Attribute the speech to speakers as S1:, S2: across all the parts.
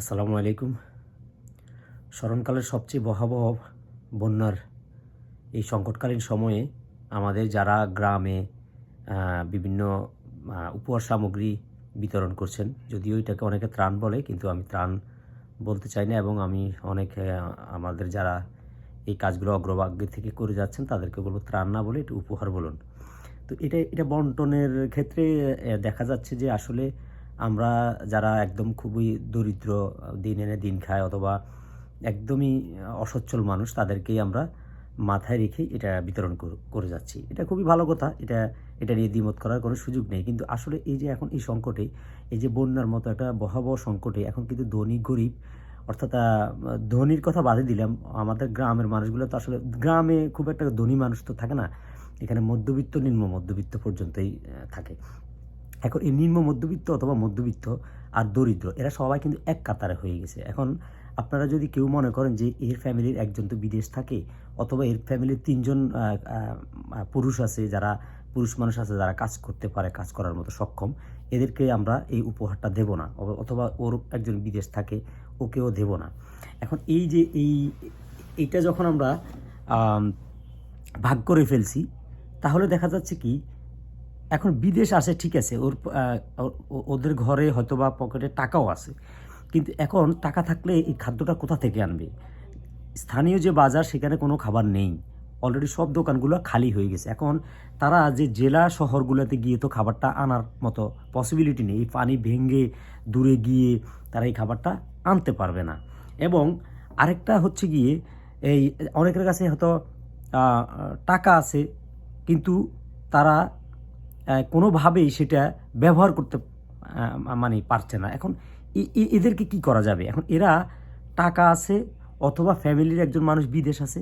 S1: আসসালামু আলাইকুম। স্মরণকালের সবচেয়ে ভয়াবহ বন্যার এই সংকটকালীন সময়ে আমাদের যারা গ্রামে বিভিন্ন উপহার সামগ্রী বিতরণ করছেন, যদিও এটাকে অনেকে ত্রাণ বলে, কিন্তু আমি ত্রাণ বলতে চাই না এবং আমি অনেক আমাদের যারা এই কাজগুলো অগ্রভাগ্য থেকে করে যাচ্ছেন, তাদেরকে বলব ত্রাণ না বলে একটু উপহার বলুন। তো এটা এটা বন্টনের ক্ষেত্রে দেখা যাচ্ছে যে আসলে আমরা যারা একদম খুবই দরিদ্র, দিন এনে দিন খায় অথবা একদমই অসচ্ছল মানুষ, তাদেরকেই আমরা মাথায় রেখে এটা বিতরণ করে যাচ্ছি। এটা খুবই ভালো কথা, এটা এটা নিয়ে দ্বিমত করার কোনো সুযোগ নেই। কিন্তু আসলে এই যে এখন এই সংকটে, এই যে বন্যার মতো একটা বহাবহ সংকটে, এখন কিন্তু ধনী, গরিব, অর্থাৎ ধনীর কথা বাদে দিলাম, আমাদের গ্রামের মানুষগুলো তো আসলে, গ্রামে খুব একটা ধনী মানুষ তো থাকে না, এখানে মধ্যবিত্ত, নিম্ন মধ্যবিত্ত পর্যন্তই থাকে। এখন এই নিম্ন মধ্যবিত্ত অথবা মধ্যবিত্ত আর দরিদ্র, এরা সবাই কিন্তু এক কাতারে হয়ে গেছে। এখন আপনারা যদি কেউ মনে করেন যে এর ফ্যামিলির একজন তো বিদেশ থাকে অথবা এর ফ্যামিলির তিনজন পুরুষ আছে, যারা পুরুষ মানুষ আছে, যারা কাজ করতে পারে, কাজ করার মতো সক্ষম, এদেরকে আমরা এই উপহারটা দেব না। অথবা ওর একজন বিদেশ থাকে, ওকেও দেব না। এখন এই যে এই, এইটা যখন আমরা ভাগ করে ফেলছি, তাহলে দেখা যাচ্ছে কি এখন বিদেশ আসে ঠিক আছে, ওর ওদের ঘরে হয়তো বা পকেটে টাকাও আছে। কিন্তু এখন টাকা থাকলে এই খাদ্যটা কোথা থেকে আনবে? স্থানীয় যে বাজার, সেখানে কোনো খাবার নেই। অলরেডি সব দোকানগুলো খালি হয়ে গেছে। এখন তারা যে জেলা শহরগুলোতে গিয়ে তো খাবারটা আনার মতো পসিবিলিটি নেই। পানি ভেঙে দূরে গিয়ে তারা এই খাবারটা আনতে পারবে না। এবং আরেকটা হচ্ছে গিয়ে, এই অনেকের কাছে হয়তো টাকা আছে, কিন্তু তারা কোনোভাবেই সেটা ব্যবহার করতে মানে পারছে না। এখন এদেরকে কি করা যাবে? এখন এরা টাকা আছে, অথবা ফ্যামিলির একজন মানুষ বিদেশ আছে,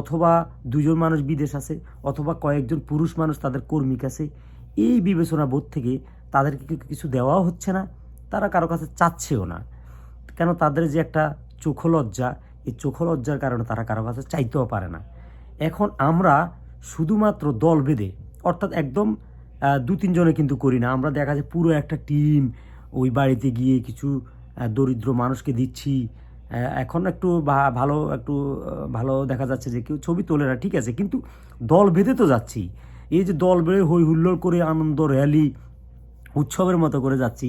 S1: অথবা দুজন মানুষ বিদেশ আছে, অথবা কয়েকজন পুরুষ মানুষ তাদের কর্মিক আছে। এই বিবেচনা বোধ থেকে তাদেরকে কিছু দেওয়াও হচ্ছে না? তারা কারও কাছে চাচ্ছেও না। কেন তাদের যে একটা চোখলজ্জা এই চোখলজ্জার কারণে তারা কারও কাছে চাইতেও পারে না। এখন আমরা শুধুমাত্র দল বেঁধে অর্থাৎ একদম দু তিনজনে কিন্তু করি না। আমরা দেখা যায় পুরো একটা টিম ওই বাড়িতে গিয়ে কিছু দরিদ্র মানুষকে দিচ্ছি। এখন একটু ভালো একটু ভালো দেখা যাচ্ছে যে কেউ ছবি তোলে না, ঠিক আছে। কিন্তু দল বেঁধে তো যাচ্ছি। এই যে দল বেঁধে হই হুল্লোড় করে আনন্দ র্যালি উৎসবের মতো করে যাচ্ছি।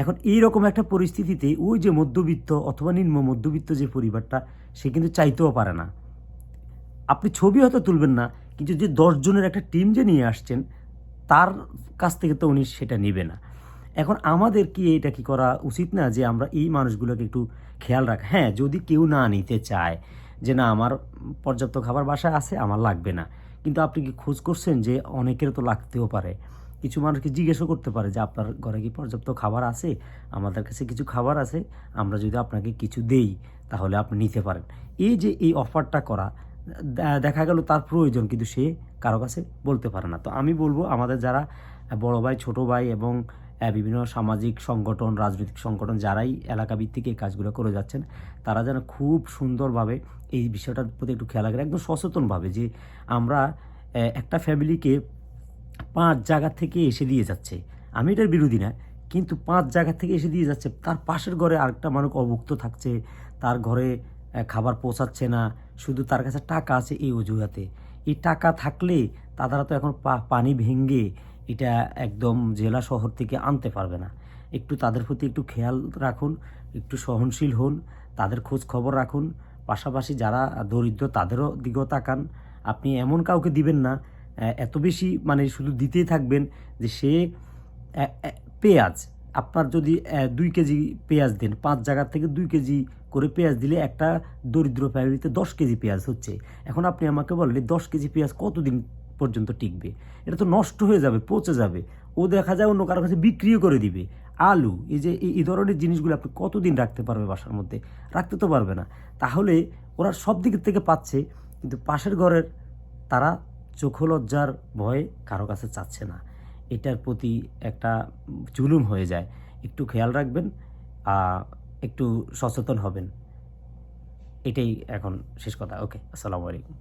S1: এখন এই রকম একটা পরিস্থিতিতে ওই যে মধ্যবিত্ত অথবা নিম্ন মধ্যবিত্ত যে পরিবারটা, সে কিন্তু চাইতেও পারে না। আপনি ছবি হয়তো তুলবেন না, কিন্তু যে দশজনের একটা টিম যে নিয়ে আসছেন তার কাছ থেকে তো উনি সেটা নেবে না। এখন আমাদের কি এটা কি করা উচিত না যে আমরা এই মানুষগুলোকে একটু খেয়াল রাখা? হ্যাঁ যদি কেউ না নিতে চায় যে না, আমার পর্যাপ্ত খাবার বাসায় আছে, আমার লাগবে না। কিন্তু আপনি কি খোঁজ করছেন যে অনেকের তো লাগতেও পারে? কিছু মানুষকে জিজ্ঞেসও করতে পারে যে আপনার ঘরে কি পর্যাপ্ত খাবার আছে? আমাদের কাছে কিছু খাবার আছে, আমরা যদি আপনাকে কিছু দেই, তাহলে আপনি নিতে পারেন। এই যে এই অফারটা করা দেখা গেল তার প্রয়োজন, কিন্তু সে কারও কাছে বলতে পারে না। তো আমি বলব, আমাদের যারা বড় ভাই, ছোট ভাই এবং বিভিন্ন সামাজিক সংগঠন, রাজনৈতিক সংগঠন, যারাই এলাকা ভিত্তিক এই কাজগুলো করে যাচ্ছেন, তারা যেন খুব সুন্দরভাবে এই বিষয়টার প্রতি একটু খেয়াল রাখেন, একদম সচেতনভাবে যে আমরা একটা ফ্যামিলিকে পাঁচ জায়গা থেকে এসে দিয়ে যাচ্ছে। আমি এটার বিরোধী না, কিন্তু পাঁচ জায়গা থেকে এসে দিয়ে যাচ্ছে, তার পাশের ঘরে আরেকটা মানুষ অভুক্ত থাকছে, তার ঘরে খাবার পৌঁছাচ্ছে না। শুধু তার কাছে টাকা আছে এই অজুহাতে। এই টাকা থাকলে তারা তো এখন পানি ভেঙ্গে এটা একদম জেলা শহর থেকে আনতে পারবে না। একটু তাদের প্রতি একটু খেয়াল রাখুন, একটু সহনশীল হন, তাদের খোঁজ খবর রাখুন। পাশাপাশি যারা দরিদ্র, তাদেরও দিকেও তাকান। আপনি এমন কাউকে দিবেন না এত বেশি মানে শুধু দিতেই থাকবেন যে সে পেঁয়াজ আপনার যদি দুই কেজি পেঁয়াজ দেন, পাঁচ জায়গার থেকে দুই কেজি করে পেঁয়াজ দিলে একটা দরিদ্র ফ্যামিলিতে দশ কেজি পেঁয়াজ হচ্ছে। এখন আপনি আমাকে বললে দশ কেজি পেঁয়াজ কতদিন পর্যন্ত টিকবে? এটা তো নষ্ট হয়ে যাবে, পচে যাবে। ও দেখা যায় অন্য কারও কাছে বিক্রিও করে দিবে। আলু, এই যে এই- ধরনের জিনিসগুলো আপনি কতদিন রাখতে পারবে বাসার মধ্যে? রাখতে তো পারবে না। তাহলে ওরা সব দিক থেকে পাচ্ছে, কিন্তু পাশের ঘরের তারা চোখলজ্জার ভয়ে কারও কাছে চাচ্ছে না। এটার প্রতি একটা জুলুম হয়ে যায়। একটু খেয়াল রাখবেন একটু সচেতন হবেন। এটাই এখন শেষ কথা। ওকে, আসসালামু আলাইকুম।